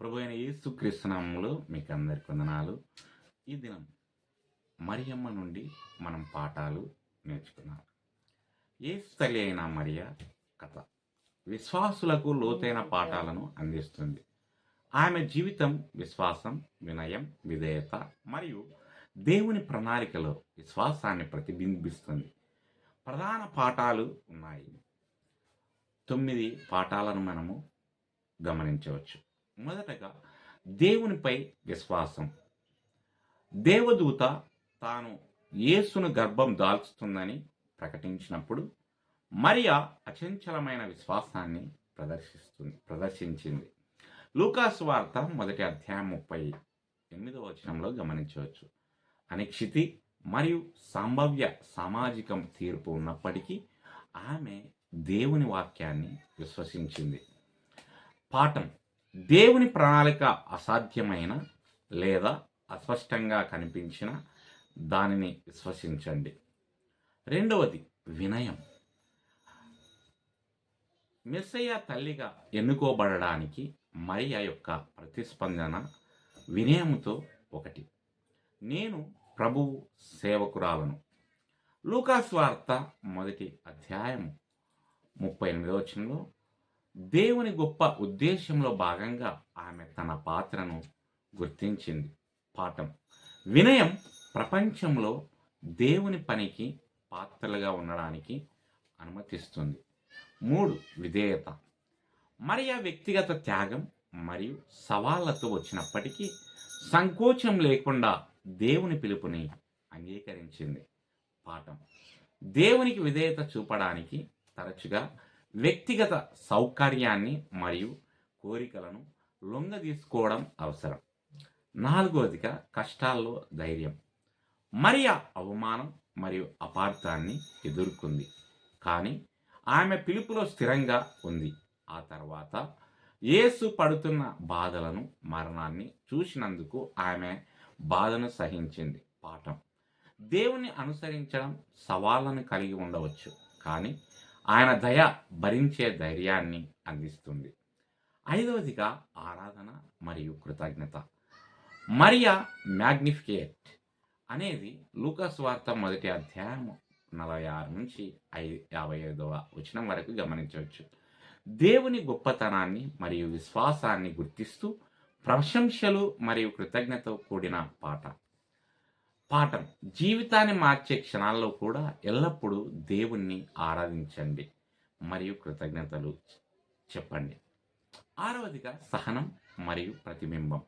ప్రభు అయిన యేసుక్రీస్తునామంలో మీకు అందరికి వందనాలు. ఈ దినం మరియమ్మ నుండి మనం పాఠాలు నేర్చుకున్నాం యేసు తల్లి అయిన మరియ కథ. విశ్వాసులకు లోతైన పాఠాలను అందిస్తుంది. ఆమె జీవితం విశ్వాసం వినయం విధేయత మరియు దేవుని ప్రణాళికలో విశ్వాసాన్ని ప్రతిబింబిస్తుంది. ప్రధాన పాఠాలు ఉన్నాయి. తొమ్మిది పాఠాలను మనము గమనించవచ్చు. మొదటగా దేవునిపై విశ్వాసం. దేవదూత తాను యేసును గర్భం దాల్చుతుందని ప్రకటించినప్పుడు మరియా అచంచలమైన విశ్వాసాన్ని ప్రదర్శిస్తుంది ప్రదర్శించింది. లూకాస్ వార్త మొదటి అధ్యాయం ముప్పై ఎనిమిదవ వచనంలో గమనించవచ్చు. అనిక్షితి మరియు సంభవ్య సామాజికం తీర్పు ఉన్నప్పటికీ ఆమె దేవుని వాక్యాన్ని విశ్వసించింది. పాఠం దేవుని ప్రణాళిక అసాధ్యమైన లేదా అస్పష్టంగా కనిపించిన దానిని విశ్వసించండి. రెండవది వినయం. మెస్సయ్య తల్లిగా ఎన్నుకోబడడానికి మరియ యొక్క ప్రతిస్పందన వినయముతో ఒకటి. నేను ప్రభువు సేవకురాలను. లూకాస్ వార్త మొదటి అధ్యాయం ముప్పై ఎనిమిదో వచనంలో దేవుని గొప్ప ఉద్దేశంలో భాగంగా ఆమె తన పాత్రను గుర్తించింది. పాఠం. వినయం ప్రపంచంలో దేవుని పనికి పాత్రలుగా ఉండడానికి అనుమతిస్తుంది. మూడు విధేయత. మరియా వ్యక్తిగత త్యాగం మరియు సవాళ్ళతో వచ్చినప్పటికీ సంకోచం లేకుండా దేవుని పిలుపుని అంగీకరించింది. పాఠం. దేవునికి విధేయత చూపడానికి తరచుగా వ్యక్తిగత సౌకర్యాన్ని మరియు కోరికలను లొంగ తీసుకోవడం అవసరం. నాలుగవదిగా కష్టాల్లో ధైర్యం. మరియా అవమానం మరియు అపార్థాన్ని ఎదుర్కొంది. కానీ ఆమె పిలుపులో స్థిరంగా ఉంది. ఆ తర్వాత యేసు పడుతున్న బాధలను మరణాన్ని చూసినందుకు ఆమె బాధను సహించింది. పాఠం. దేవుణ్ణి అనుసరించడం సవాళ్ళను కలిగి ఉండవచ్చు. కానీ ఆయన దయ భరించే ధైర్యాన్ని అందిస్తుంది. ఐదవదిగా ఆరాధన మరియు కృతజ్ఞత. మరియా మ్యాగ్నిఫికేట్ అనేది లూకస్ వార్త మొదటి అధ్యాయం నలభై ఆరు నుంచి ఐదు యాభై ఐదవ వచనం వరకు గమనించవచ్చు. దేవుని గొప్పతనాన్ని మరియు విశ్వాసాన్ని గుర్తిస్తూ ప్రశంసలు మరియు కృతజ్ఞతతో కూడిన పాట. పాఠం. జీవితాన్ని మార్చే క్షణాల్లో కూడా ఎల్లప్పుడూ దేవుణ్ణి ఆరాధించండి. మరియు కృతజ్ఞతలు చెప్పండి. ఆరవదిగా సహనం మరియు ప్రతిబింబం.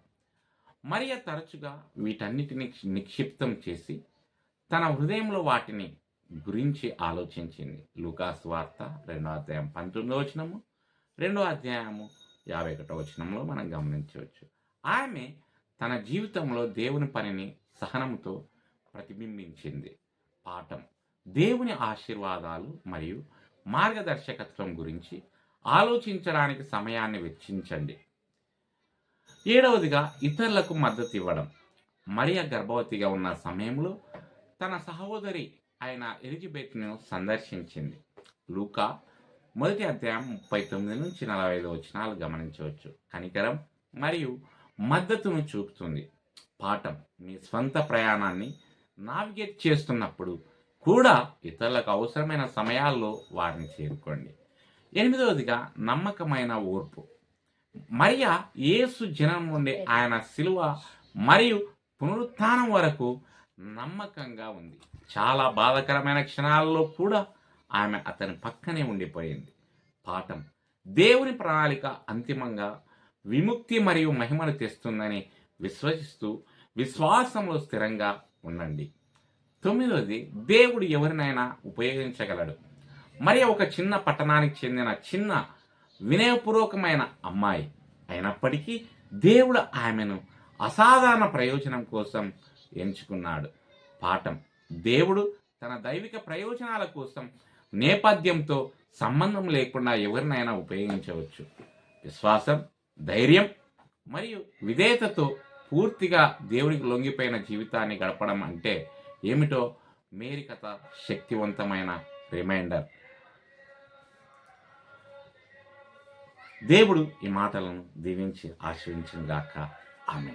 మరియ తరచుగా వీటన్నిటిని నిక్షిప్తం చేసి తన హృదయంలో వాటిని గురించి ఆలోచించింది. లూకాస్ వార్త రెండో అధ్యాయం పంతొమ్మిదో వచనము రెండో అధ్యాయము యాభై ఒకటో వచనంలో మనం గమనించవచ్చు. ఆమె తన జీవితంలో దేవుని పనిని సహనంతో ప్రతిబింబించింది. పాఠం. దేవుని ఆశీర్వాదాలు మరియు మార్గదర్శకత్వం గురించి ఆలోచించడానికి సమయాన్ని వెచ్చించండి. ఏడవదిగా ఇతరులకు మద్దతు ఇవ్వడం. మరియా గర్భవతిగా ఉన్న సమయంలో తన సహోదరి అయిన ఎలిజబెత్ను సందర్శించింది. లూకా మొదటి అధ్యాయం ముప్పై తొమ్మిది నుంచి నలభై ఐదు వచనాలు గమనించవచ్చు. కనికరం మరియు మద్దతును చూపుతుంది. పాఠం. మీ స్వంత ప్రయాణాన్ని నావిగేట్ చేస్తున్నప్పుడు కూడా ఇతరులకు అవసరమైన సమయాల్లో వారిని చేరుకోండి. ఎనిమిదవదిగా నమ్మకమైన ఓర్పు. మరియా యేసు జనం నుండి ఆయన శిలువ మరియు పునరుత్థానం వరకు నమ్మకంగా ఉంది. చాలా బాధకరమైన క్షణాల్లో కూడా ఆమె అతని పక్కనే ఉండిపోయింది. పాఠం. దేవుని ప్రణాళిక అంతిమంగా విముక్తి మరియు మహిమను తెస్తుందని విశ్వసిస్తూ విశ్వాసంలో స్థిరంగా ఉండండి. తొమ్మిదవది దేవుడు ఎవరినైనా ఉపయోగించగలడు. మరి ఒక చిన్న పట్టణానికి చెందిన చిన్న వినయపూర్వకమైన అమ్మాయి అయినప్పటికీ దేవుడు ఆమెను అసాధారణ ప్రయోజనం కోసం ఎంచుకున్నాడు. పాఠం దేవుడు తన దైవిక ప్రయోజనాల కోసం నేపథ్యంతో సంబంధం లేకుండా ఎవరినైనా ఉపయోగించవచ్చు. విశ్వాసం ధైర్యం మరియు విధేయతతో పూర్తిగా దేవునికి లొంగిపోయిన జీవితాన్ని గడపడం అంటే ఏమిటో మేరీ కథ శక్తివంతమైన రిమైండర్. దేవుడు ఈ మాటలను దీవించి ఆశ్రయించిన గాక ఆమె